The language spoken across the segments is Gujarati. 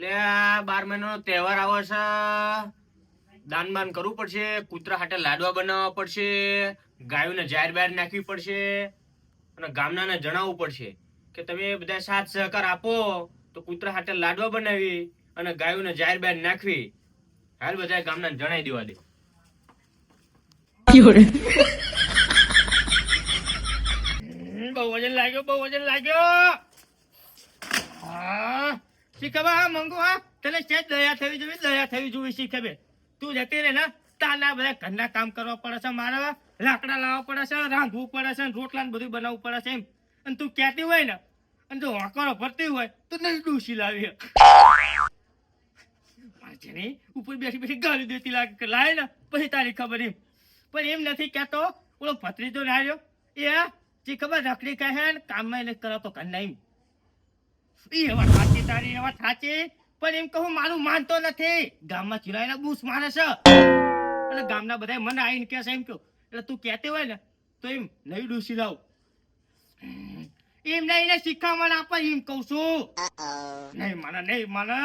એટલે બાર મહિનાનો તહેવાર આવે છે. દાન બાન કરવું પડશે કૂતરા હાટે લાડવા બનાવવા પડશે ગાયોને જાહેર બહાર નાખવી પડશે અને ગામનાને જણાવવું પડશે કે તમે બધા સાથ સહકાર આપો. તો કૂતરા હાટે લાડવા બનાવી અને ગાયોને જાહેર બહાર નાખવી. હાલ બધા ગામના જણાવી દેવા દે. બહુ વજન લાગ્યો બહુ વજન લાગ્યો. હા. શીખવા હા, મંગુ હા. તને છે દયા થવી જોઈએ, દયા થવી જોઈએ શીખવે તું જતી રહે ને તાના બધા ઘરના કામ કરવા પડે છે, મારા લાકડા લાવવા પડે છે, રાંધવું પડે છે રોટલા ને બધું બનાવવું પડે છે એમ. અને તું કહેતી હોય ને, અને જો વાંકરો ભરતી હોય, તો નહીં ડૂસી લાવી જેને ઉપર બેસી બેસી ગાલી દેતી લાગે લાય ને, પછી તારી ખબર એમ. પણ એમ નથી કહેતો, ઓલો ભત્રીજો ના રહ્યો એ જે ખબર રખડી કહે ને, કામમાં એને કરો તો કર એમ. ઈ એવા સાચી તારી એવા સાચી. પણ એમ કહું મારું માનતો નથી. ગામમાં ચિરાઈને બૂસ મારે છે. અને ગામના બધા મને આવીને કહે છે એમ કહ્યું એટલે તું કહેતી હોય ને તો એમ નહીં ડૂસી લાવ એમ નહીં ને શીખામણ આપે એમ કહું છું. નહીં મને નહીં મને.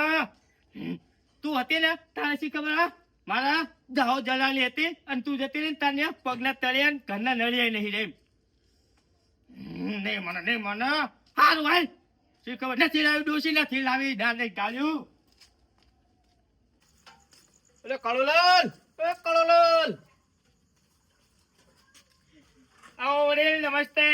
તું હતી ને તારે શીખવા મારા જાઓ જલાલી હતી અને તું જતી રહી ને તારે પગના તળિયા ને ઘરના નળિયા નહીં રે હમ, નહીં મને નહીં મને. હારું હાલ. શી ખબર? નથી લાવી ડોસી નથી લાવી. ના નહીં ગાળ્યું અરે કળોલાલ એ કળોલાલ આવો વડીલ નમસ્તે.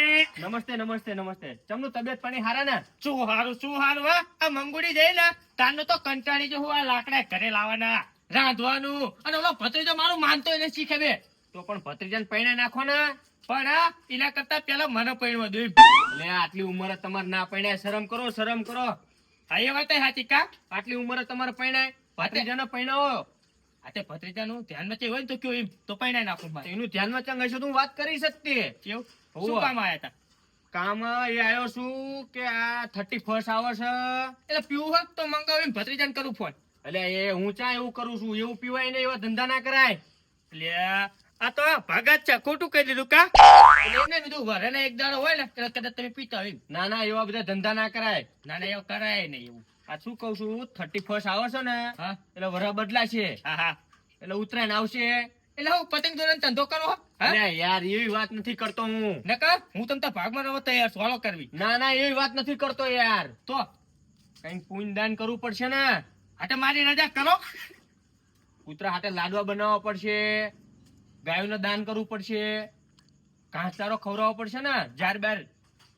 નમસ્તે નમસ્તે નમસ્તે. ચમનું તબિયત પાણી હારા ને? શું હારું શું હારું હા? આ મંગુડી જઈ ને તારનો તો કંટાળી જો હું આ લાકડા ઘરે લાવવાના. રાંધવાનું. અને ઓલો ભત્રીજો મારું માનતો એને શીખે બે. તો પણ ભત્રીજાને પૈણે નાખો ને પણ આ એના કરતા પેલા મને પૈણવા દે એટલે આટલી ઉંમરે તમારે ના પૈણાય શરમ કરો શરમ કરો. હા એ વાત સાચી કા? આટલી ઉંમરે તમારે પૈણાય ભત્રીજાને પૈણાવો આ તે ભત્રીજાનું ધ્યાનમાં છે હોય ને તો કયો એમ તો પૈણાય નાખું મારે. એનું ધ્યાનમાં ચંગ હશે તો હું વાત કરી શકતી. કેવું? શું કામ આવ્યા હતા કામ એ આવ્યો છું કે આ થર્ટી ફર્સ્ટ આવર છે. એટલે પીવું હોય તો મંગાવી ભત્રીજાને કરું ફોન એટલે એ હું ચા એવું કરું છું એવું પીવાય ને એવા ધંધા ના કરાય. એટલે આ તો ભગત છે. ખોટું કહી દીધું કા? એમને કીધું વરે ને એક દાડો હોય ને એટલે કદાચ તમે પીતા હોય. ના ના એવા બધા ધંધા ના કરાય. ના ના એવું કરાય નહીં એવું. આ શું કઉ છું થર્ટી ફર્સ્ટ આવર છે ને એટલે વરા બદલાશે. હા હા. એટલે ઉત્તરાયણ આવશે. એટલે હું પતંગ દોરણ ધંધો કરો અરે યાર એવી વાત નથી કરતો હું. નકા હું તમને ભાગમાં રહો તૈયાર સોલો કરવી. ના ના એવી વાત નથી કરતો યાર. તો? કઈ પૂંજદાન દાન કરવું પડશે ને. હાટે મારી રજા કરો. કૂતરા હાટે લાડવા બનાવવા પડશે. ગાયોને દાન કરવું પડશે ઘાસચારો ખવડાવવો પડશે ને જાર બાર.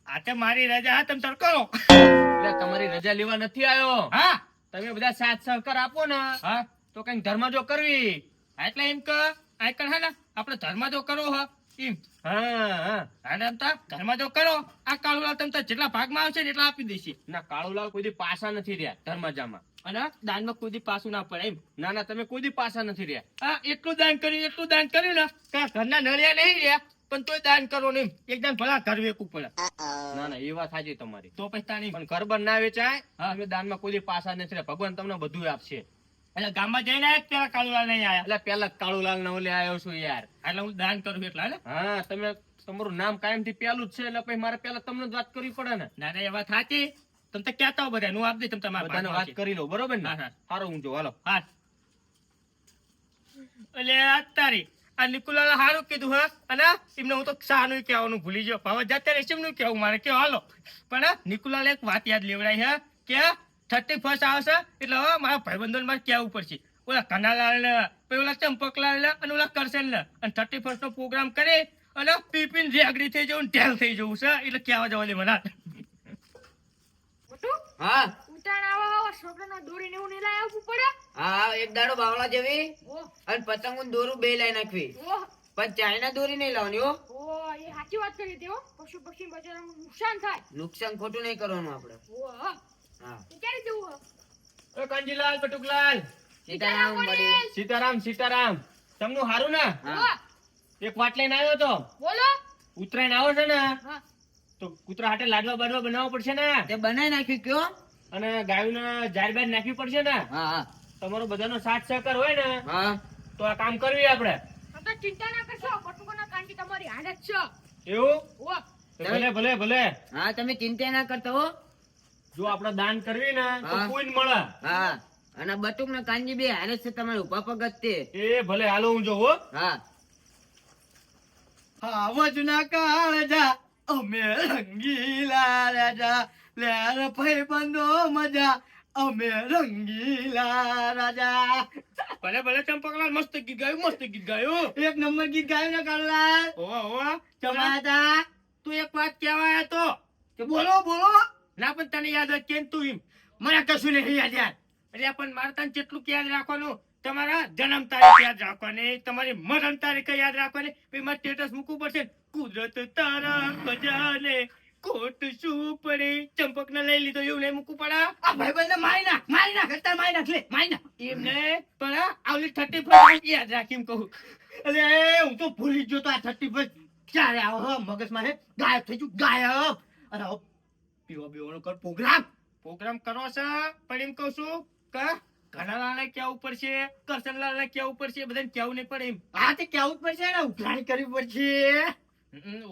હાટે મારી રજા હા તમે તડકો એટલે તમારી રજા લેવા નથી આવ્યો. હા. તમે બધા સાથ સહકાર આપો ને. હા. તો કઈ ધર્મ જો કરવી. એટલે એમ કે આઈકણ હે ને આપણે ધર્મ જો કરો હ. હા હા. જો કરો આ કાળુલાલ જેટલા ભાગમાં આવશે એટલા આપી દેશે. ના કાળુલાલ કોઈ દી પાસા નથી રહ્યા ધર્મજામાં. અને દાનમાં કોઈ દી પાછું ના પડે એમ. ના ના તમે કોઈ દી પાસા નથી રહ્યા. હા એટલું દાન કર્યું એટલું દાન કર્યું ને ઘરના નળિયા નહીં રહ્યા પણ તોય દાન કરો ને એકદમ ભલા ઘર વેકવું પડે. ના ના એ વાત સાચી તમારી. તો પછી તાની પણ ઘર બર ના વેચાય હા. દાનમાં કોઈ પાસા નથી રહ્યા. ભગવાન તમને બધું આપશે. એટલે ગામમાં જઈને આયા પેલા કાળુલાલ નહીં આયા. એટલે પેલા કાળુલાલ નવ લે આવ્યો છું યાર. એટલે હું દાન કરું એટલે ને હા તમે તમારું નામ કાયમથી પેલું જ છે એટલે પછી મારે પેલા તમને જ વાત કરવી પડે ને. ના ના એ વાત સાચી. તમે તો કહેતા બધા હું આપી દઈ તમે તમારા બધાને વાત કરી લો બરોબર ને? સારો હું. જો હાલો. હા. એટલે આ તારી આ નિકુલાલ સારું કીધું હા? અને એમને હું તો શાનું કહેવાનું ભૂલી ગયો. ભાવ જતા રેશમનું કેવું મારે કે હાલો. પણ નિકુલાલ એક વાત યાદ લેવડાય હે? કે થર્ટી ફર્સ્ટ આવશે એટલે હવે મારા ભાઈબંધોને મારે કહેવું પડશે. ઓલા કનાલાલ ને પછી ઓલા ચંપકલાલ ને અને ઓલા કરશન ને અને થર્ટી ફર્સ્ટ નો પ્રોગ્રામ કરે અને પીપીન રેગડી થઈ જવું ઢેલ થઈ જવું છે. એટલે કહેવા જવા મને. હા. ઉતાણ આવા આવા. છોકરાનો દોરીને એવું નહીં લાય આવવું પડે? હા એક દાડો બાવળા જેવી. અને પતંગ દોરું બે લાઈ નાખવી. પણ ચાઇના દોરી નહીં લાવવાની હો. એ સાચી વાત કરી તે પશુ પક્ષી બચારાનું નુકસાન થાય. નુકસાન ખોટું નહીં કરવાનું આપણે. ક્યારે જવું હે કાંજીલાલ પટુકલાલ. સીતારામ સીતારામ સીતારામ તમનું હારું ને? એક વાત લઈને આવ્યો તો. બોલો. ઉત્તરાયણ આવે છે ને? તો કૂતરા હાટે લાડવા બાડવા બનાવવા પડશે ને? તે બનાવી નાખ્યું કયો અને ગાયોને જાર બાર નાખવી પડશે ને? હા હા. તમારો બધાનો સાથ સહકાર હોય ને તો આ કામ કરવી આપણે. ચિંતા ના કરશો. પટુકોના કાંટી તમારી હારે છે. એવું? ભલે ભલે ભલે. હા તમે ચિંતા ના કરતા હો. જો આપણે દાન કરવી ને તો કોઈ મળે. હા. અને બટુક ને કાનજી બે હારે છે તમારે ઊભા પગત તે. એ ભલે હાલો હું જો હો. હા. આવજના કાળજા અમે રંગીલા રાજા લેર ભાઈ બંધો મજા અમે રંગીલા રાજા ભલે ભલે ચંપકલાલ મસ્ત ગીત ગાયું મસ્ત ગીત ગાયું. એક નંબર ગીત ગાયું ને કાળલાલ ઓવા ઓવા ચમાતા તું એક વાત કહેવાય તો. કે બોલો બોલો. ના, પણ તને યાદ હોય કેમ તું મને કશું નહીં યાદ યાર. એટલે પણ મારે તને જેટલું યાદ રાખવાનું, તમારા જન્મ તારીખ યાદ રાખવાની, તમારી મરણ તારીખ યાદ રાખવાની. પછી મારે સ્ટેટસ મૂકવું પડશે. કુદરત તારા ખજાને કોટ શું પડે ચંપક ને લઈ લીધો, એવું નહીં મૂકવું પડે. આ ભાઈ બંધ મારી નાખ મારી નાખ, અત્યારે મારી નાખ મારી નાખ. એમને પણ આવલી થર્ટી ફર્સ્ટ યાદ રાખી એમ કહું. અરે હું તો ભૂલી જ ગયો તો આ થર્ટી ફર્સ્ટ ક્યારે આવો હે? ગાયબ થઈ ગયું, ગાયબ. અરે પીવા પીવાનો કર પ્રોગ્રામ પ્રોગ્રામ કરો છે? પણ એમ કહું છું કે ઘનાલાલ કેવું પડશે કરશનલાલ ને કેવું પડશે બધાને કેવું નહીં પડે એમ. હા તે કેવું પડશે ને ઉઘરાણી કરવી પડશે.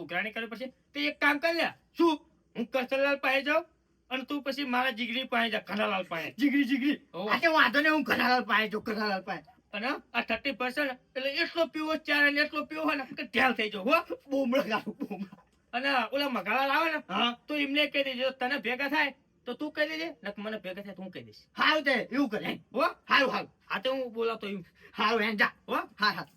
ઉઘરાણી કરવી પડશે. તે એક કામ કર લે. શું? હું કરશનલાલ પાસે જાઉં અને તું પછી મારા જીગરી પાસે જા ઘનાલાલ પાસે. જીગરી જીગરી. આજે વાંધો ને હું કનાલાલ પાસે જો કનાલાલ પાસે. અને આ થર્ટી પર્સન્ટ એટલે એટલો પીવો ચાર એટલો પીવો ને ઢેલ થઈ જાવ હો. બોમડા બોમડા. અને ઓલા મગાવા લાવે ને હા. તો એમને કહી દેજો તને ભેગા થાય તો તું કહી દેજે ને મને ભેગા થાય તો હું કહી દઈશ. હારું તે એવું કરે. હો. હારું હારું. આ તો હું બોલાવતો એમ. હારું હે જા. હો હા હા.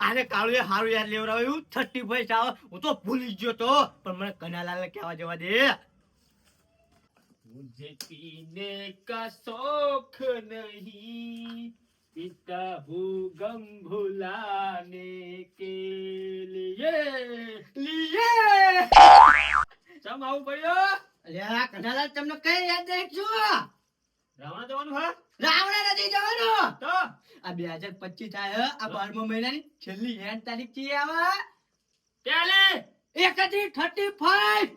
આને કાળુએ હારું યાદ લેવડાવ્યું. થર્ટી ફર્સ્ટ આવે. હું તો ભૂલી ગયો તો. પણ મને કનાલાલ કહેવા જવા દે. મુજે પીને કા શોખ નહીં. पीता हूँ गम भुलाने के लिए લીએ ચમ આવું પડ્યો અરે આ કનાલાલ તમને કઈ યાદ રાખજો રાવણ જવાનું હા રાવણા નથી જવાનું તો આ બે હજાર પચીસ થાય આ બારમા મહિનાની છેલ્લી એન્ડ તારીખ છે આવા ત્યારે એકત્રીસ thirty five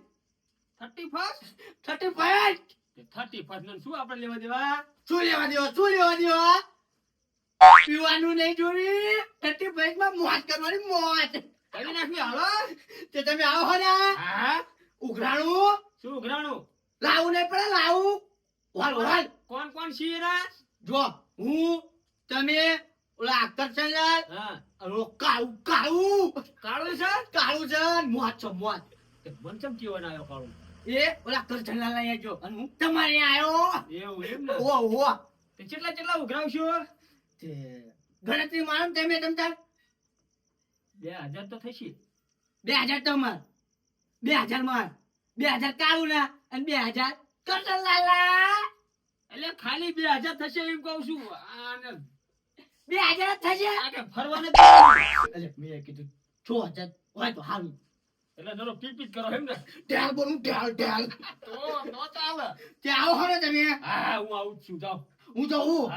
thirty first thirty five thirty first શું આપણે લેવા દેવા શું લેવા દેવા શું લેવા દેવા પીવાનું નહીં જોડી થર્ટી ફાઈવમાં મોજ કરવાની મોત કરી નાખી હાલો. તે તમે આવો હો ને. હા. ઉઘરાણું. શું ઉઘરાણું? લાવું નહીં પડે લાવું. વાલ વાલ કોણ કોણ છીએ જો હું તમે ઓલા આકર્ષણલાલ હા. કાળું કાળું. કાળું છે? કાળું છે. મોત મોજ. મોત મન ચમ કેવો ના આવ્યો કાળું? એ ઓલા કરજણલાલ અહીંયા જો. અને હું તમારે આવ્યો. એવું એમ ઓ ઓ કેટલા કેટલા ઉઘરાવશો ગણતરી ને તમે તમતા બે હજાર તો થશે. બે હજાર તમાર બે હજાર માર. બે હજાર કાળું ના અને બે હજાર કરજણલાલા એટલે ખાલી બે હજાર થશે એમ કહું છું. આને બે હજાર થશે. આને કે ફરવા એટલે મેં કીધું છ હજાર હોય તો હારું. એટલે જરો પીટ પીટ કરો એમ ને ટેલ બોલું ટેલ ટેલ તો નો ચાલે ત્યાં આવો હો ને તમે. હા હું આવું છું જાઓ. હું જાઉં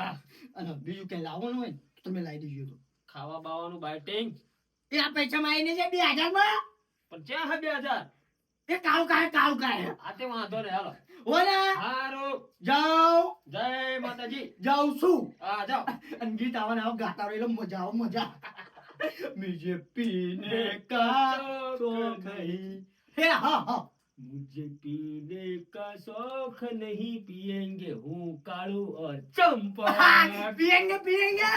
અને બીજું કઈ લાવવાનું હોય તમે લાવી દેજો તો. ખાવા બાવાનું બાઇટિંગ એ આ પૈસા માઈને છે બે હજારમાં પણ ક્યાં હે બે હજાર? એ કાવ કાય કાવ કાય આ તે વાંધો રે હાલો. ઓલે હારો. જાઓ જય માતાજી. જાઉં છું. હા જાઓ. અને ગીત આવવાને આવો ગાતા રહે મજા આવો મજા મુજે પીને કા તો કહી હે હા હા. मुझे पीने का शौक नहीं पिएंगे हूँ कालू और चंपा હા, પીએંગે પીએંગે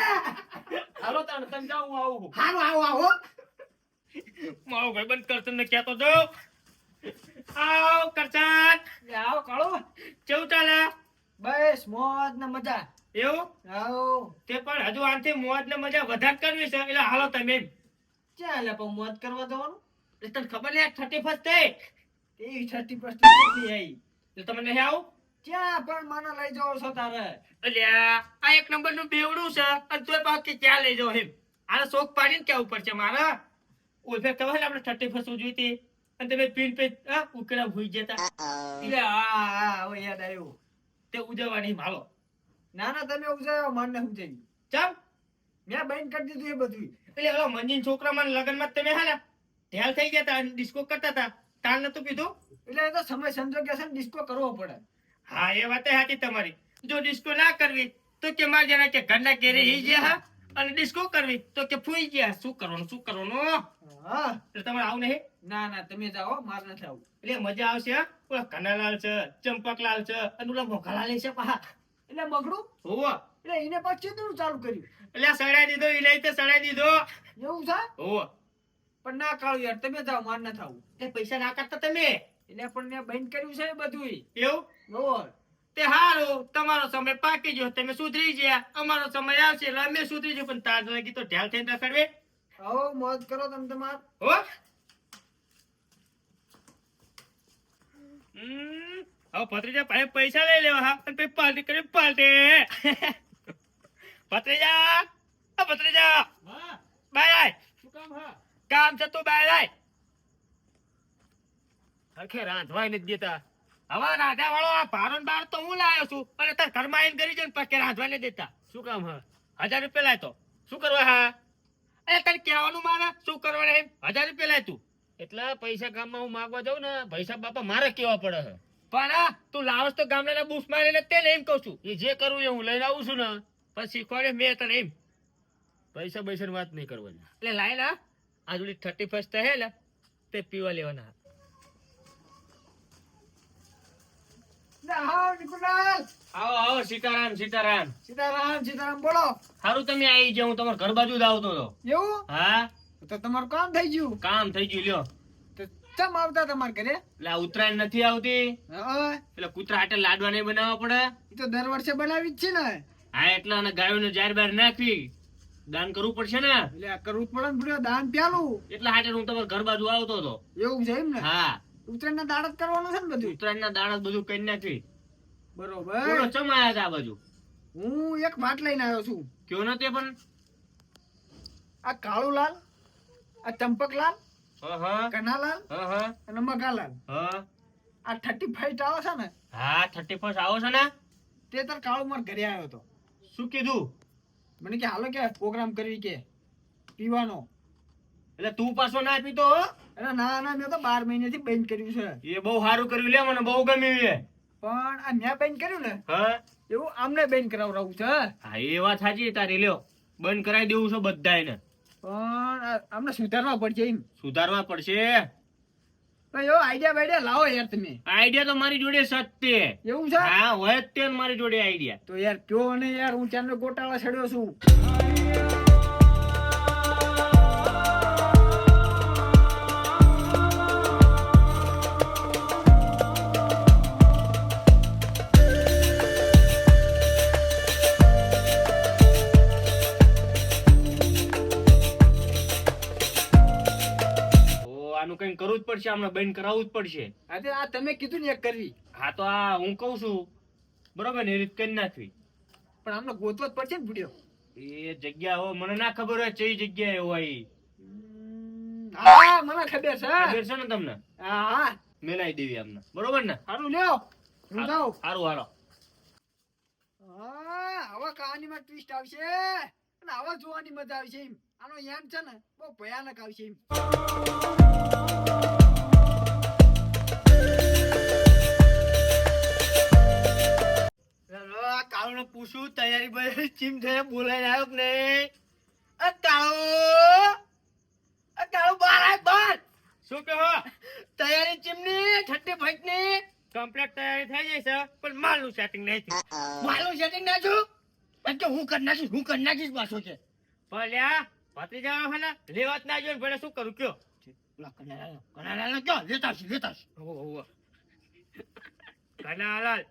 હાલો તાણ તમે જાઓ હું આવું હારું આવો આવો મારો ભાઈ બંધ કરતન ને કહેતો જો આવ કરચન આવો કાળો કેવું ચાલે બસ મોજ ને મજા એવું આવો તે પણ હજુ આનથી મોજ ને મજા વધારે કરવી છે એટલે હાલો તમે એમ. ચાલે પણ મોજ કરવા જવાનું એટલે તને ખબર નહીં થર્ટી ફર્સ્ટ થઈ એ થર્ટી પર્સન્ટ આવી એટલે તમે નહીં આવું? ક્યાં? પણ મને લઈ જાવ છો તારે. આ એક નંબરનું બેવડું છે. અને તોય પાક કે ક્યાં લઈ જાવ એમ? આને શોખ પાડીને ક્યાં ઉપર છે મારા? ઓલફે ખબર આપણે થર્ટી ફર્સ્ટ ઉજવી અને તમે પીન પે ઉકેલા ભૂઈ જતા એટલે હા હા હવે યાદ આવ્યું. તે ઉજવવાની માલો ના ના તમે ઉજાયો ને સમજાઈ ચાલ. મેં બંધ કરી દીધું એ બધું એટલે ઓલા મંજીન છોકરા મને લગનમાં તમે હા ઢેલ થઈ ગયા હતા ડિસ્કો કરતા હતા તાર નતું પીધું એટલે તો સમય સંજોગ છે ડિસ્કો કરવો પડે. હા એ વાત સાચી તમારી. જો ડિસ્કો ના કરવી તો કે માર જણા કે ઘરના ઘેરે હી ગયા હા અને ડિસ્કો કરવી તો કે ફૂઈ ગયા. શું કરવાનું શું કરવાનું? હા. એટલે તમારે આવું નહીં? ના ના તમે જાઓ માર નથી આવું. એટલે મજા આવશે હા? ઓલા કનાલાલ છે ચંપકલાલ છે અને ઓલા મોઘાલાલ છે પા એટલે બગડું? હોવો. એટલે એને પાછું ચાલુ કર્યું. એટલે સડાઈ દીધો એ લઈ તો સડાઈ દીધો. એવું છે? હોવો. પણ ના કાળું યાર તમે જાઓ માર ના આવું એ પૈસા ના કાઢતા તમે? એટલે પણ મેં બંધ કર્યું છે બધું એવું? તે હારું તમારો સમય પાકી ગયો તમે સુધરી ગયા. અમારો સમય આવશે એટલે અમે સુધરી જઈએ પણ તાર લાગી તો ઢાલ થઈને રખડવે આવો મોજ કરો તમે તમાર. હો? હવે ભત્રીજા પાસે પૈસા લઈ લેવા હા અને પાર્ટી કરી પાર્ટી ભત્રીજા ઓ ભત્રીજા. બાય શું કામ છે તું બાય આય હરખે રાંધવાય નથી દેતા. હવે રાંધા વાળો આ ભારણ બાર તો હું લાવ્યો છું? અને તાર ઘરમાં આવીને કરી જાય પછી રાંધવા નથી દેતા. શું કામ હા? હજાર રૂપિયા લાય તો. શું કરવા હા? અરે તને કહેવાનું મારે શું કરવાનું એમ? હજાર રૂપિયા લાય તું. એટલે પૈસા ગામમાં હું માગવા જાઉં ને પૈસા બાપા મારે કેવા પડે છે? પણ આ તું લાવસ તો ગામડાના બૂસ મારીને તેને એમ કહું છું. એ જે કરવું એ હું લઈને આવું છું ને. પછી શીખવાડે મેં તને એમ. પૈસા પૈસા વાત નહીં કરવાની. એટલે લાય ના આ જોડી થર્ટી ફર્સ્ટ હે ને તે પીવા લેવાના આવો આવો સીતારામ સીતારામ. સીતારામ સીતારામ બોલો. સારું તમે આવી ગયા હું તમારા ઘર બાજુ જ આવતો હતો. એવું? હા? તો તમારું કામ થઈ ગયું? કામ થઈ ગયું લ્યો. તો ચમ આવતા તમારે ઘરે? એટલે ઉત્તરાયણ નથી આવતી? એટલે કૂતરા હાટે લાડવા નહીં બનાવવા પડે? એ તો દર વર્ષે બનાવી જ છે ને. હા એટલે અને ગાયોને જાર બાર નાખવી દાન કરવું પડશે ને? એટલે કરવું પડે ને ભૂલ્યો દાન પ્યાલું. એટલે હાટે હું તમારા ઘર બાજુ આવતો હતો. એવું છે એમ ને? હા. ઉત્તરાયણ ના દાડત કરવાનું છે ને બધું? ઉત્તરાયણ ના દાડત બધું કઈ નથી બરોબર. ચમ આયા હતા આ બાજુ? હું એક વાત લઈને આવ્યો છું. કયો ન તે પણ? આ કાળુલાલ આ ચંપકલાલ હા હા. કનાલાલ અને મગાલાલ હા. આ થર્ટી ફર્સ્ટ આવો છે ને? હા થર્ટી ફર્સ્ટ આવો છે ને? તે તાર કાળુ માર ઘરે આવ્યો હતો. શું કીધું? મને કે હાલો કે પ્રોગ્રામ કરવી કે? પીવાનો. એટલે તું પાછો ના પીતો એટલે ના ના મેં તો બાર મહિનેથી બંધ કર્યું છે. એ બહુ સારું કર્યું લે મને બહુ ગમ્યું એ. પણ આ મેં બંધ કર્યું ને હા? એવું આમને બંધ કરાવડાવું છે. હા એ વાત સાચી તારી લ્યો. બંધ કરાવી દેવું છે બધાયને. પણ આમને સુધારવા પડશે એમ. સુધારવા પડશે? એવો આઈડિયા બાઈડિયા લાવો યાર તમે. આઈડિયા તો મારી જોડે સત્ય એવું છે? હા હોય તે મારી જોડે આઈડિયા તો યાર કયો ને યાર હું ચાંદ ગોટાળા છડ્યો છું. પડશે હમણાં બંધ કરાવવું જ પડશે. આ તમે કીધું ને એક કરવી. હા તો આ હું કહું છું બરોબર ને એ રીત કરી નાખવી. પણ આમને ગોતવો જ પડશે ને ભૂડ્યો એ જગ્યા હો મને ના ખબર હોય ચઈ જગ્યાએ હોય હા મને ખબર છે. ખબર છે ને તમને? હા. હા મેલાઈ દેવી અમને બરોબર ને? સારું લ્યો. હું જાઉં. સારું હાલો. હા આવા કહાનીમાં ટ્વિસ્ટ આવશે. અને આવા જોવાની મજા આવશે એમ. આનો એમ છે ને બહુ ભયાનક આવશે એમ. કાળુને પૂછું તૈયારી બૈયારી ચીમ થઈને બોલાઈને આવ્યો કે નહીં? કાળુ! કાળુ બહાર આય બહાર! શું કહો? તૈયારી ચીમની ઠટ્ટી ફાઈટની કમ્પ્લીટ તૈયારી થઈ જશે પણ માલનું સેટિંગ નહીં થયું. માલનું સેટિંગ ના છું કે હું કરી નાખીશ હું કરી નાખીશ પાછો છે ભલ્યા ભત્રીજા હે ને લેવા જ ના જોઈને ભલે શું કરું કયો? કનાલાલ કનાલાલ કયો લેતા લેતા હોવો હોવો કનાલાલ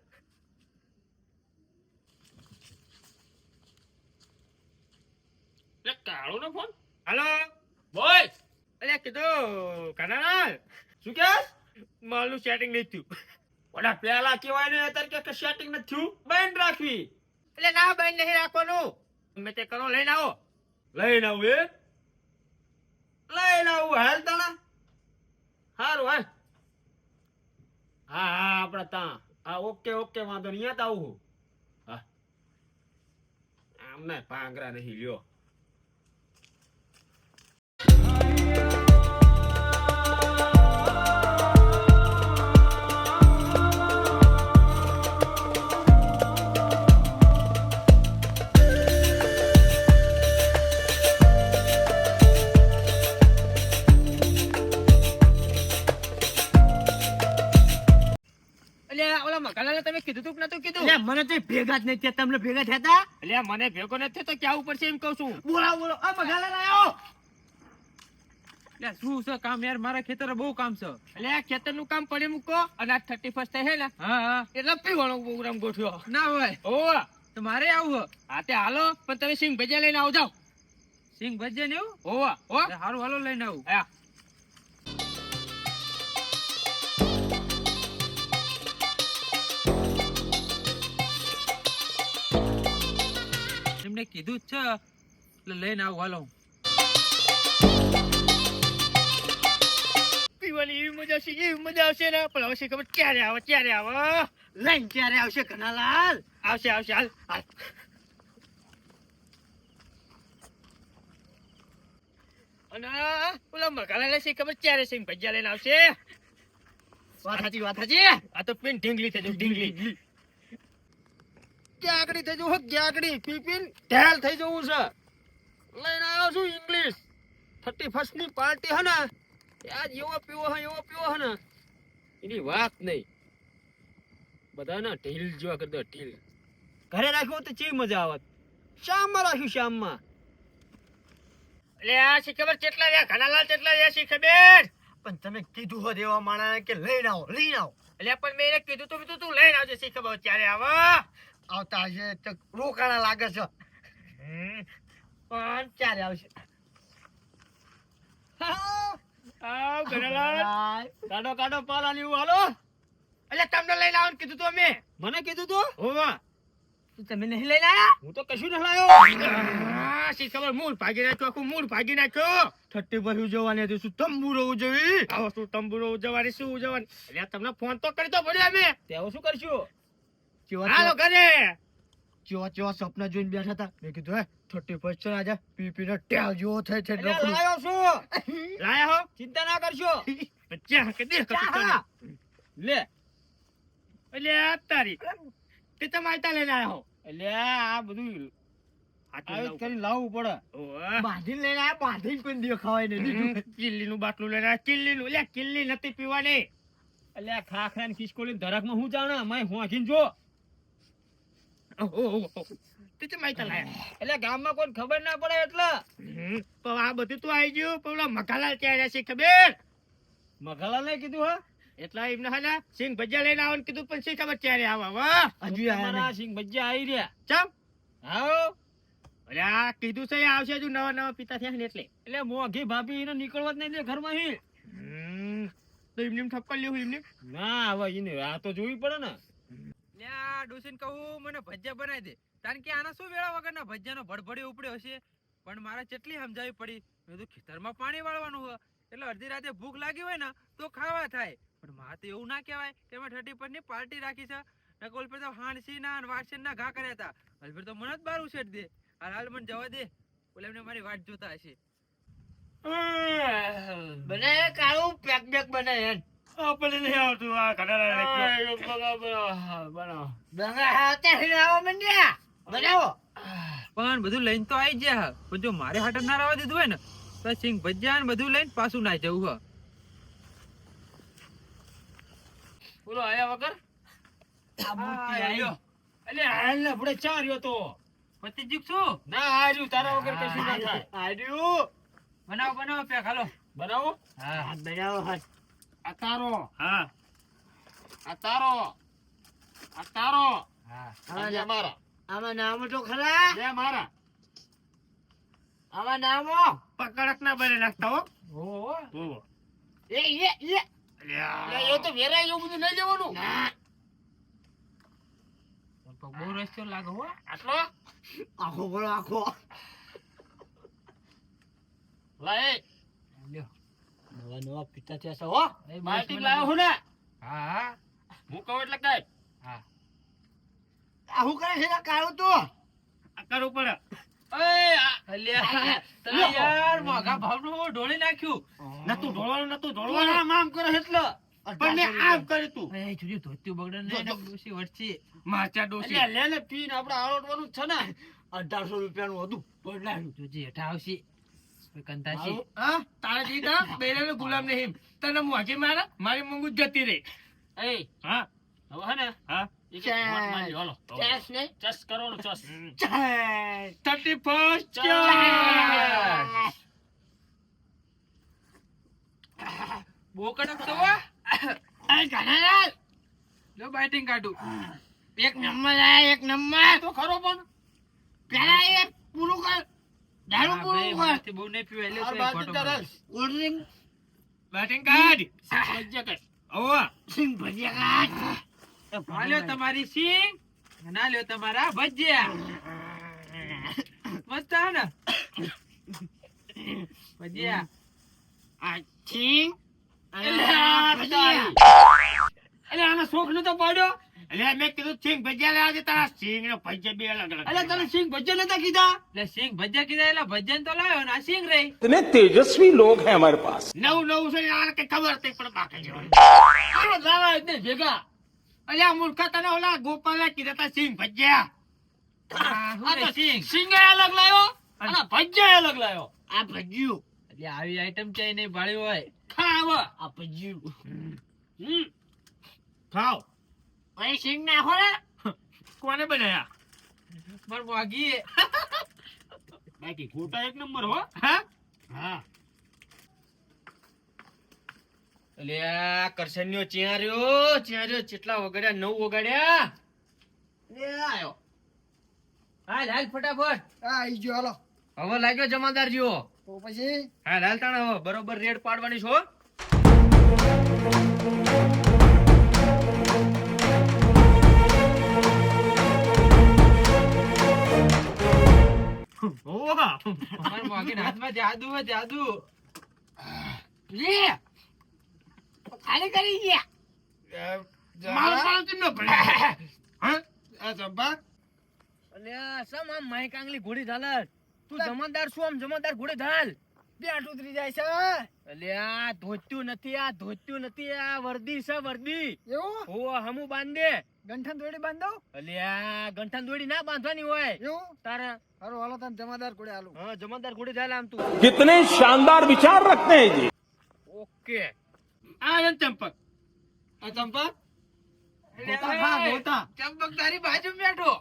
કાળો નો ફોન હાલો બોય અલ્યા કીધું કનાલાલ શું કે મારું સેટિંગ નહીં થયું ઓલા પેલા કેવાય ને અત્યારે કે સેટિંગ નથી થયું બંધ રાખવી એટલે ના બંધ નહીં રાખવાનું તમે તે કરો લઈને આવો લઈને આવું એ લઈને આવું હાલ તાણા સારું હાલ હા હા આપણે ત્યાં હા ઓકે ઓકે વાંધો નહીં આવું હું. હા આમને પાંગરા નહીં લ્યો મને તો ભેગા જ નહીં થયા. તમને ભેગા થયા એટલે મને ભેગો નથી તો ક્યાં પડશે એમ કહું છું? બોલાવો બોલો આ મગાલા લાયો. એટલે શું છે કામ યાર? મારા ખેતરે બહુ કામ છે. એટલે આ ખેતરનું કામ પડી મૂકો. અને આ થર્ટી ફર્સ્ટ થાય ને હા હા. એટલે પીવાનો પ્રોગ્રામ ગોઠવ્યો. ના હોય. ઓવા તો મારે આવું હે. તે હાલો. પણ તમે સિંહ ભજીયા લઈને આવજો સિંહ ભજીયા ને એવું? ઓવા હો. સારું હાલો લઈને આવું. હા. કીધું જ છે. એટલે લઈને આવું, હાલો. પીવાની એવી મજા આવશે, એવી મજા આવશે ને. પણ હવે શી ખબર ક્યારે આવે ક્યારે આવે? લઈને ક્યારે આવશે કનાલાલ આવશે આવશે, હાલ હાલ. અને ઓલા મકાલા શી ખબર ક્યારે છે ભજીયા લઈને આવશે? વાત સાચી વાત સાચી? આ તો પેન ઢીંગલી થઈ જવું ઢીંગલી. ક્યાંકડી થઈ જવું ક્યાંકડી પીપીન ઢેલ થઈ જવું છે. લઈને આવ્યો છું ઇંગ્લિશ. થર્ટી ફર્સ્ટની પાર્ટી હે ને આજ એવો પીવો હે, એવો પીવો હે ને. એની વાત નહીં. બધાના ઢીલ જોવા કરતા ઢીલ. ઘરે રાખ્યો તો ચી મજા આવત? શામમાં રાખ્યું શામમાં એટલે આ શી ખબર કેટલા રહ્યા? ઘનાલાલ કેટલા રહ્યા શી ખબર? પણ તમે કીધું હોત એવા માણા કે લઈને આવો લઈને આવો. એટલે પણ મેં એને કીધું તું કીધું તું લઈને આવજે શી ખબર ત્યારે આવે. આવતા હશે તો રોકાણા લાગે છે. પણ ક્યારે આવશે? આવ કાઢો કાઢો પાલાની એવું હાલો એટલે તમને લઈને આવવાનું કીધું તું મેં મને કીધું તું? હોવા તમે નહીં લઈને આવ્યા હું તો કશું ન લાયો. આ શી ખબર મૂળ ભાગી નાખ્યો આખું મૂળ ભાગી નાખ્યો. થર્ટી પર ઉજવવાની હતી શું તંબુરો ઉજવી? આવો શું તંબુરો ઉજવવાની શું ઉજવવાની? એટલે તમને ફોન તો કરી તો પડ્યો અમે. તેવો શું કરશું? હાલો ઘરે ચેવા ચેવા સપના જોઈને બેઠા હતા. મેં કીધું હે થર્ટી ફર્સ્ટ આજે પી પીને ટેવ જેવો થાય છે લાયો છું. લાયા હો? ચિંતા ના કરશો. ચા કે દે લે. એટલે આ તારી તે તમે આયતા લઈને આયા હો. એટલે આ બધું આયોજન કરીને લાવવું પડે. ઓવા. લઈને આવ્યા બાંધીને કોઈ દેખાવાય નહીં દીધું કિલ્લીનું બાટલું લઈને આયા કિલ્લીનું લે કિલ્લી નથી પીવાની. એટલે ખાખરા ને ખિસકોલી ધરાકમાં હું જાણે? અમે હું આખીને જો. તે તમે આયતા લાયા એટલે ગામમાં કોઈ ખબર ના પડે એટલે. પણ આ બધું તો આવી ગયું. ત્યાં રહ્યા છે ખબર? મઘાલા ને કીધું હા? એટલા એમને હે સિંહ ભજીયા લઈને આવવાનું કીધું પણ શી ખબર ક્યારે આવા હજુ આયા તમારા સિંગ ભજીયા આવી રહ્યા. ચમ? અરે આ કીધું છે આવશે હજુ નવા નવા પિતા થયા ને એટલે. એટલે મોઘી ભાભી એને નીકળવા જ નહીં ઘરમાં હી. હમ, તો એમને એમ ઠપકાર લેવું એમને. ના હવે એને આ તો જોવી પડે ને. લે આ ડોસીને કહું મને ભજીયા બનાવી દે. કારણ કે આના શું વેળા વગરના ભજીયાનો ભડભડી ઉપડ્યો હશે પણ મારે કેટલી સમજાવી પડી. મેં તો ખેતરમાં પાણી વાળવાનું હોય એટલે અડધી રાતે ભૂખ લાગી હોય ને તો ખાવા થાય. પણ મારે તો એવું ના કહેવાય કે મેં થર્ટી પરની પાર્ટી રાખી છે. નકોલ પર તો હાણસી ના વાસી વાટસી ના ઘા કર્યા હતા. હલભર તો મને જ બાર ઉછેડ દે. હાલ હાલ મને જવા દે. ઓલે એમને મારી વાટ જોતા હશે. બને કાળું પેક બેક બને એમ. આપણને નહીં આવતું આ મંડ્યા બનાવો પણ બધું લઈને તો આવી ગયા પણ જો મારે હાટર ના રહેવા દીધું હોય ને તો સિંગ ભજીયા ને બધું લઈને પાછું ના જવું હોય બોલો આયા વગર. એટલે હાલ ને આપણે ચાર રહ્યો તો. પતિ જીક શું ના હાર્યું તારા વગર કશું ના થાય. આર્યું. બનાવો બનાવો પ્યા ખાલો બનાવો? હા. હાથ બનાવો હાથ. આ તારો હા. અતારો અતારો હા આમાં નામો તો ખરા. બે મારા નામો. પકડક ના બને નાખતા હો. ઓહો. ઓહો. એ એ એ. એ તો વેરાય એવું બધું નહીં લેવાનું. ના. તો બહુ રસ્તો લાગે હો. આટલો? આખો બોલો આખો. લ્યો. નવા નવા પિતા થયા છે હો? બાલ્ટી લાવ્યો હું ને? હા હા. હું કહું એટલે કઈ. હા. આ હું કરે છે? કાળું તો. કરવું પડે. ધોત્યું બગડે ને અઢારસો હતું. હા તારા જીતા બેરાનો ગુલામ નહીં તને મોંઘી મારા મારી મૂંગું જતી રહી. એય હા. હવે હે ને હા. બાઇટિંગ કાઢું. એક નંબર આ એક નંબર. તો ખરો પણ. પેલા એ પૂરું કર. દારૂ પૂરું કર બહુ નહીં બાજુ બેટિંગ કાર્ડ ભજીયા. ઓવા સિંગ ભજીયા લ્યો તમારી સિંગ અને લ્યો તમારા ભજીયા. મસ્ત હે ને. ભજીયા. આ સિંગ. અલે આનો શોખ નતો પાડ્યો? એટલે મેં કીધું સિંગ ભજીયા લેવા દે તારા સિંગ ને ભજીયા બે અલગ અલગ એટલે તને સિંગ ભજીયા નતા કીધા? એટલે સિંગ ભજીયા કીધા એટલે ભજન તો લાવ્યો ને આ સિંગ રહી. તને તેજસ્વી લોગ હે અમારે પાસ. નવ નવ છે યાર કે ખબર તે પણ બાકી છે. આનો દાવા એટલે ભેગા. અલ્યા મૂર્ખા તને ઓલા ગોપાલે કીધા તા સિંગ ભજીયા. આ તો સિંગ? સિંગ અલગ લાવ્યો અને ભજીયા અલગ લાવ્યો. આ ભજીયું. એટલે આવી આઈટમ ચાઈ નહીં ભાળી હોય. ખાવ આ ભજીયું. ખાવ અહીં સિંગ નાખો ને કોને બનાયા? બાકી ખોટા એક નંબર હો. હા? હા. એટલે આ કરશનનો ચિયાર્યો ચિયાર્યો કેટલા વગાડ્યા? નવ વગાડ્યા? લે આયો. હાલ હાલ ફટાફટ. હા આઈ ગયો હાલો. હવે લાગ્યો જમાદાર જીવો. તો પછી? હા હાલ તાણ હવે બરોબર રેડ પાડવાની છો ઓવા અમાર હાથમાં જાદુ હે જાદુ. લે! ખાલી કરી ગયા. મારો પાડો કેમ પડે? હા? ચંપા અલ્યા સમ આમ માઈક કાંગલી ઘોડી ધાલ તું જમાદાર શું આમ જમાદાર ઘોડી ધાલ. બેટ ઉતરી જાય છે. અલ્યા ધોત્યું નથી આ ધોત્યું નથી આ વર્દી છે વર્દી. એવું? હો હમુ બાંધે. ગંઠન દોડી બાંધો? અલ્યા ગંઠન દોડી ના બાંધવાની હોય. એવું? તારે. હારો હાલો તને જમાદાર ઘોડે હાલો. હા જમાદાર ઘોડે જાય આમ તું. કિતને શાનદાર વિચાર રખતે હે જી ઓકે. આ જન ચંપક. આ ચંપક? ગોતા ખા ગોતા. ચંપક તારી બાજુ બેઠો.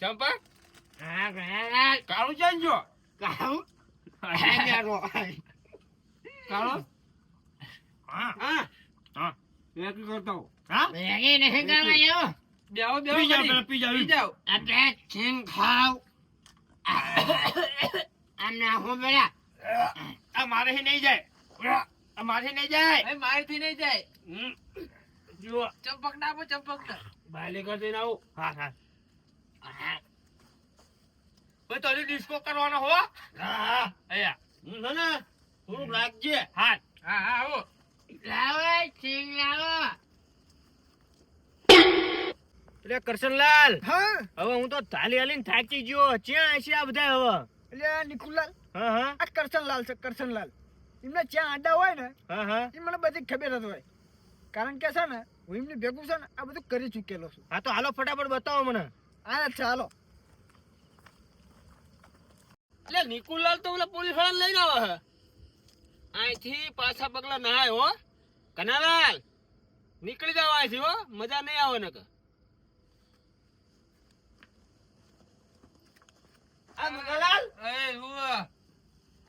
ચંપક? હા કાળું ચાંજો કાળું કાળો કાળો? હા. હા. હા. એક કરતો હા? મેગી નહીં કરવા બેહો બેહો પી જાઓ પેલા પી જાઓ પી જાઓ આપણે સિંગ ખાવ. આમ નાખો પેલા આ મારે હી નહીં જાય. આ મારે નહીં જાય. એ મારથી નહીં જાય. જુઓ. ચંપક ના આપો ચંપક ના બાયલે કર દઈને આવું. હા હા. ભાઈ તો ડિસ્કો કરવાનો હો. હા હું. છે ને થોડુંક રાખજે હા હા હા આવો. એટલે કરશનલાલ હા? હવે હું તો થાલી હાલીને થાકી ગયો. ક્યાં છે આ બધા હવે? એટલે આ નિકુલાલ હા હા. આ કરશનલાલ છે કરશનલાલ. એમને જ્યાં આડા હોય ને હા હા. એ મને બધી ખબર જ હોય. કારણ કે છે ને હું એમની ભેગું છે ને આ બધું કરી ચૂકેલો છું. હા તો હાલો ફટાફટ બતાવો મને. આ ચાલો એટલે નિકુલાલ તો ઓલા પોલીસવાળા લઈને આવે છે. અહીંથી પાછા પગલા નહાય હો. કનાલાલ નીકળી જાવ અહીંથી હો. મજા નહીં આવે નકર. આ કનાલાલ? એ ઉવા.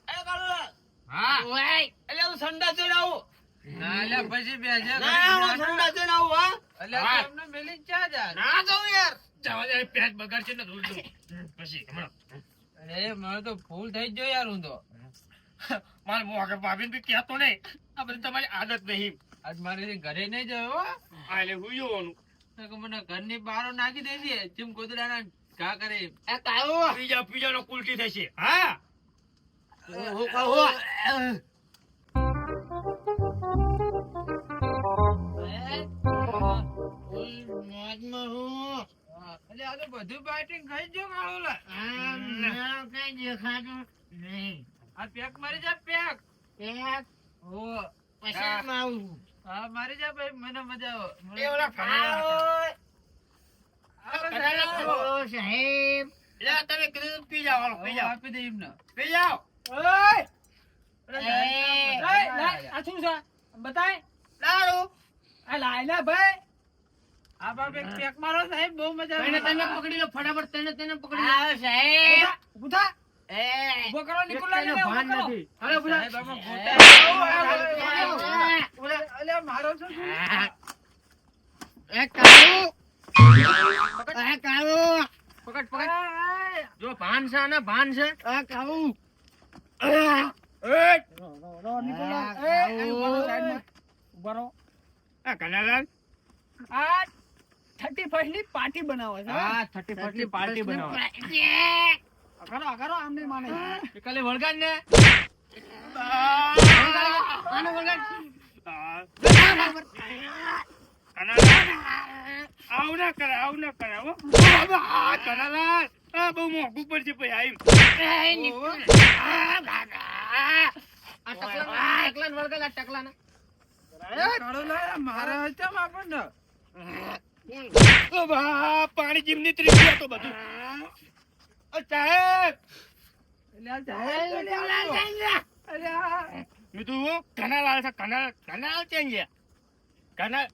એ કનાલાલ. હા. ઓય. એટલે હું સંડા જઈને ના અલ્યા પછી બેસે ના હું સંડા જઈને આવું હા. અલ્યા હા. તમને મેલી ચા જા. ના જાઉં યાર. જવા દે પેટ બગાડશે ને ધૂળ ધૂળ. પછી અરે મારે તો ફૂલ થઈ જ ગયો યાર હું તો મારે આગળ ભાભીને બી કહેતો નહીં. આ બધી તમારી આદત નહીં. આજ મારે ઘરે નહીં જયો હો. આ એટલે હું જોવાનું. મને ઘરની બહાર નાખી દેજે. જેમ ગોદડાના ઘા કરે એમ. આ કાળો પીજા પીજાનો થશે. હા. હું કહું બધું બાઇટિંગ ખાઈ જ કાળો લા. કઈ દેખાતું નહીં. આ પેક મારી જા પેક. એક ઓ. પછી માવું હા? મારી જા ભાઈ મને મજા આવે. એ ઓલા તો ફરાળા. આવો. ફરાળા સાહેબ. કરો. ઓ સાહેબ. એટલે તમે કીધું પી જાઓ પી ઓ, આપી દે એમને. પી જાઓ. ઓય! આ શું છે? બતાય. દારૂ આ લાયલા ભાઈ. આ બાપ પેક મારો સાહેબ બહુ મજા આવે. તેને પકડી લો ફટાફટ તેને તેને પકડી આવે સાહેબ. ઊભું એ. કરો ભાન નથી. અરે બોલા અલ્યા, મારો છો એ. કાળુ. એ કાળુ. પકડ પકડ. જો ભાન છે ને ભાન છે. આ કાળુ. એ. રો. એ, 31st ની પાર્ટી બનાવો છે હા? આ 31st ની પાર્ટી બનાવો. કરો કરો આમ નહીં માને. કાલે વળગાડ ને. આને વળગાડ. આવું ના કરે આવું ના કરે હો. કનાલાલ. આ બહુ મોંઘું પડશે પછી આઈ. આ ટકલા ટકલાને વળગાડ કાળો લાય, મારે હચમ આપણને પાણી જીમની ત્રીજી તો બધું. સાહેબ અલ્યા, સાહેબ, અલ્યા, અલ્યા. મેં તું કનાલ આવે છે કનાલ કનાલ ગયા કનાલ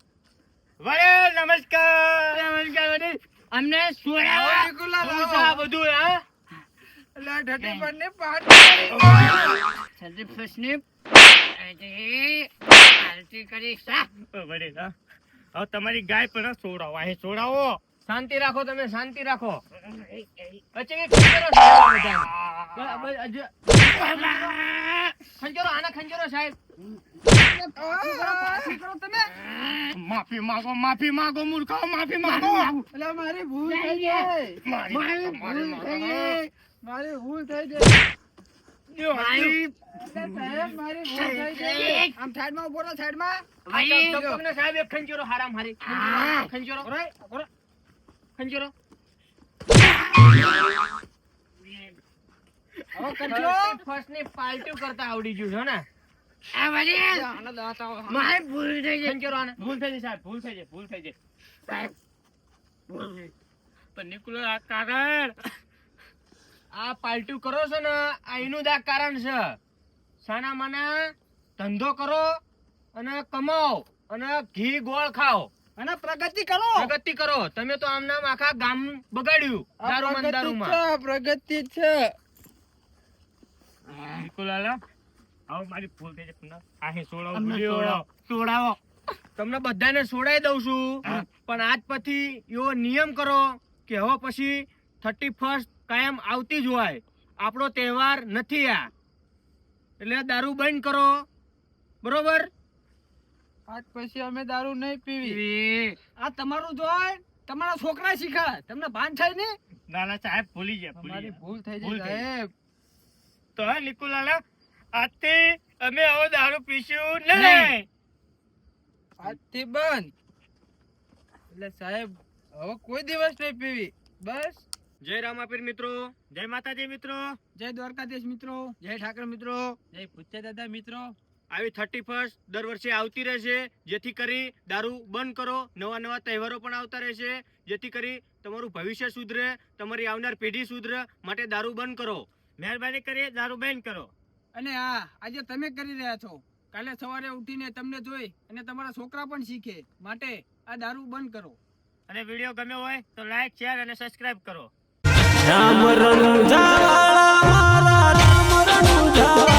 વડે નમસ્કાર નમસ્કાર વડે અમને. આ બધું હા પાર્ટી ઓ વડે હા તમારી ગાય પણ સોડાવો આ સોડાવો શાંતિ રાખો તમે શાંતિ રાખો. અચ્છા કે ખંજરો સાહેબ આ બધાને. બસ, હજુ- ખંજરો આના ખંજરો સાહેબ. પાર્ટી કરો તમે માફી માંગો માફી માંગો મૂર્ખાઓ માફી માંગો. અલ્યા, મારી ભૂલ થઈ ગઈ. મારી ભૂલ થઈ ગઈ. મારી ભૂલ થઈ ગઈ. મારી અલ્યા, સાહેબ મારી ભૂલ થઈ ગઈ. આમ સાઈડમાં ઊભો રહો સાઈડમાં. તમને સાહેબ એક ખંજરો હારામ હારી. ખંજરો. ખંજરો. હવે કરજો ફર્સ્ટની પાલટું કરતા આવડી ગયું છે ને? આનો દાંત આવો. ખંજરો આને. ભૂલ થઈ ગઈ સાહેબ ભૂલ થઈ જાય ભૂલ થઈ જાય સાહેબ પણ નિકુલો આ કારણ. આ પાર્ટી કરો છો ને આ એનું દા કારણ છે. સાના માના ધંધો કરો અને કમાઓ અને ઘી ગોળ ખાઓ. અને પ્રગતિ કરો. પ્રગતિ કરો. તમે તો આમ નામ આખા ગામ બગાડ્યું દારૂ દારૂમાં પ્રગતિ દારૂમાં છે, આ પ્રગતિ છે. બિલકુલ આલા આવો મારી ફૂલ થઈ પુનઃ આહે સોડાવો ભૂલ્યો સોડાવો. તમને બધાને સોડાઈ દઉં છું. પણ આજ પછી એવો નિયમ કરો કે હવે પછી થર્ટી ફર્સ્ટ કાયમ આવતી જ હોય. આપણો તહેવાર નથી આ. એટલે દારૂ બંધ કરો. બરોબર? આજ પછી અમે દારૂ નહીં પીવી. આ તમારું જોય તમારા છોકરા શીખા તમને ભાન થાય ને? નાના સાહેબ ભૂલી ગયા તમારી ભૂલ થઈ જાય સાહેબ. તો હા નિકુલાલા આજથી અમે હવે દારૂ પીશું નહીં. આજથી બંધ. એટલે સાહેબ હવે કોઈ દિવસ નહીં પીવી. બસ. જય રામાપીર મિત્રો જય માતાજી મિત્રો. જય દ્વારકાધીશ મિત્રો જય ઠાકર મિત્રો જય પૂછ્યા દાદા મિત્રો. આવી થર્ટી ફર્સ્ટ દર વર્ષે આવતી રહેશે. જેથી કરી દારૂ બંધ કરો. નવા નવા તહેવારો પણ આવતા રહેશે. જેથી કરી તમારું ભવિષ્ય સુધરે તમારી આવનાર પેઢી સુધરે માટે દારૂ બંધ કરો. મહેરબાની કરી દારૂ બંધ કરો. અને હા આજે તમે કરી રહ્યા છો. કાલે સવારે ઉઠીને તમને જોઈ અને તમારા છોકરા પણ શીખે માટે આ દારૂ બંધ કરો. અને વીડિયો ગમ્યો હોય તો લાઈક શેર અને સબસ્ક્રાઇબ કરો. રામ રણુજા રામ રણુજા